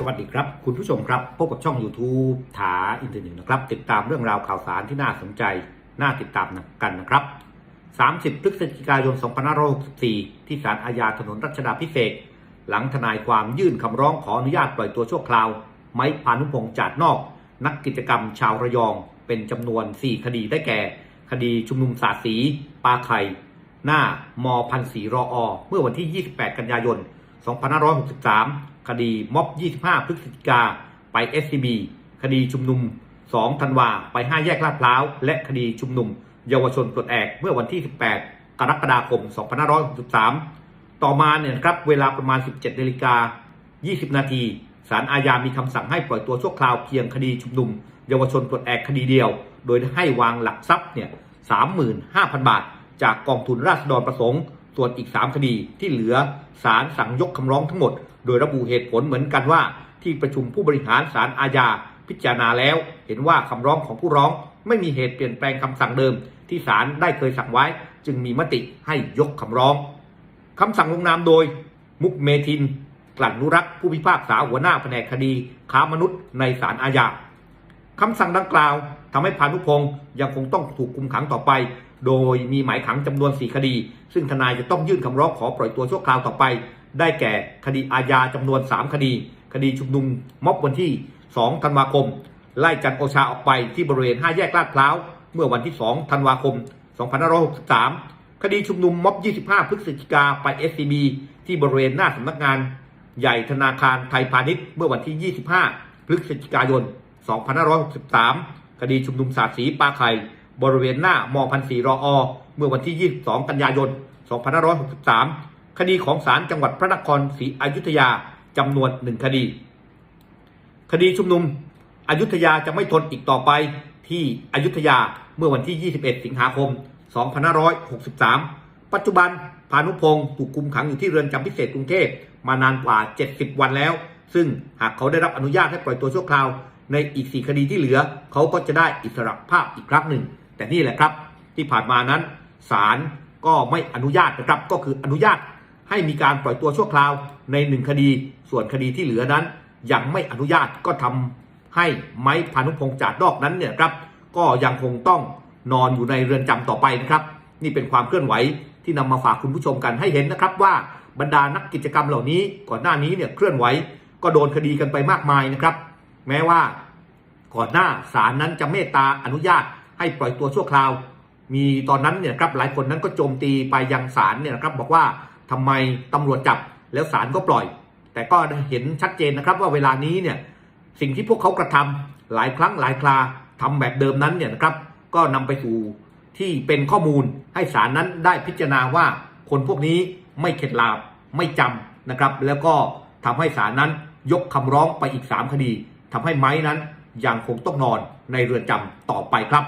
สวัสดีครับ คุณผู้ชมครับ พบกับช่อง YouTube ถาอินเทอร์เน็ตนะครับ ติดตามเรื่องราวข่าวสารที่น่าสนใจ น่าติดตามกันนะครับ 30 พฤศจิกายน 2564 ที่ศาลอาญาถนนรัชดาพิเศษ หลังทนายความยื่นคำร้องขออนุญาตปล่อยตัวชั่วคราว ไม้พานุพงษ์จาดนอก นักกิจกรรมชาวระยอง เป็นจำนวน 4 คดีได้แก่ คดีชุมนุมสาสี ปาไข่ หน้ามพันสีรออ เมื่อวันที่ 28 กันยายน 2563 คดีม็อบ 25 พฤศจิกาไป SCB คดีชุมนุม 2 ธันวาไป 5 แยกลาดพร้าว และคดีชุมนุม เยาวชนปลดแอกเมื่อวันที่ 18 กรกฎาคม 2563 ต่อมาเนี่ยครับเวลาประมาณ 17นาฬิกา20 นาทีศาลอาญามีคำสั่งให้ปล่อยตัวชั่วคราวเพียงคดีชุมนุม เยาวชนปลดแอกคดีเดียว โดยให้วางหลักทรัพย์เนี่ย35,000 บาท จากกองทุนราษฎรประสงค์ ส่วนอีก 3 คดีที่เหลือศาลสั่งยกคำร้องทั้งหมด โดยระบุเหตุผลเหมือนกันว่า ที่ประชุมผู้บริหารศาลอาญาพิจารณาแล้ว เห็นว่าคำร้องของผู้ร้องไม่มีเหตุเปลี่ยนแปลงคำสั่งเดิม ที่ศาลได้เคยสั่งไว้ จึงมีมติให้ยกคำร้องคำสั่งลงนามโดย มุกเมทิน กลั่นนุรักษ์ผู้พิพากษาหัวหน้าแผนกคดีค้ามนุษย์ในศาลอาญาคำสั่งดังกล่าวทำให้พานุพงศ์ยังคงต้องถูกคุมขังต่อไป โดยมีหมายขังจำนวน 4 คดี ซึ่งทนายจะต้องยื่นคำร้องขอปล่อยตัวชั่วคราวต่อไป ได้แก่คดีอาญาจำนวน 3 คดี คดีชุมนุมม็อบวันที่ 2 ธันวาคม ไล่จันโอชาออกไปที่บริเวณ 5 แยกลาดพร้าว เมื่อวันที่ 2 ธันวาคม 2563 คดีชุมนุมม็อบ 25 พฤศจิกาไป SCB ที่บริเวณหน้าสำนักงานใหญ่ธนาคารไทยพาณิชย์เมื่อวันที่ 25 พฤศจิกายน 2563 คดีชุมนุมสาสีปาไข่ บริเวณหน้ามพันสีรออ เมื่อวันที่ 22 กันยายน 2563 คดีของศาลจังหวัดพระนครศรีอยุธยาจำนวน1คดี คดีชุมนุม อยุธยาจะไม่ทนอีกต่อไปที่อยุธยาเมื่อวันที่ 21 สิงหาคม 2563 ปัจจุบันพานุพงศ์ถูกคุมขังอยู่ที่เรือนจำพิเศษกรุงเทพมานานกว่า 70 วันแล้ว ซึ่งหากเขาได้รับอนุญาตให้ปล่อยตัวชั่วคราว ในอีก 4 คดีที่เหลือ เขาก็จะได้อิสรภาพอีกครั้งหนึ่ง แต่นี่แหละครับที่ผ่านมานั้นศาลก็ไม่อนุญาตนะครับก็คืออนุญาตให้มีการปล่อยตัวชั่วคราวในหนึ่งคดี ส่วนคดีที่เหลือนั้น ยังไม่อนุญาตก็ทำให้ไม้พานุพงษ์จาดนอกนั้นเนี่ยครับก็ยังคงต้องนอนอยู่ในเรือนจำต่อไปนะครับ นี่เป็นความเคลื่อนไหวที่นำมาฝากคุณผู้ชมกันให้เห็นนะครับว่าบรรดานักกิจกรรมเหล่านี้ก่อนหน้านี้เนี่ยเคลื่อนไหวก็โดนคดีกันไปมากมายนะครับ แม้ว่าก่อนหน้าศาลนั้นจะเมตตาอนุญาต ให้ปล่อยตัวชั่วคราว มีตอนนั้นเนี่ยครับหลายคนนั้นก็โจมตีไปยังศาลเนี่ยนะครับบอกว่าทำไมตำรวจจับแล้วศาลก็ปล่อย แต่ก็เห็นชัดเจนนะครับว่าเวลานี้เนี่ยสิ่งที่พวกเขากระทำหลายครั้งหลายคราทำแบบเดิมนั้นเนี่ยนะครับ ก็นำไปสู่ที่เป็นข้อมูลให้ศาลนั้นได้พิจารณาว่าคนพวกนี้ไม่เข็ดหลาบไม่จำนะครับ แล้วก็ทำให้ศาลนั้นยกคำร้องไปอีก 3 คดีทำให้ไม้นั้นยังคงต้องนอนในเรือนจำต่อไปครับ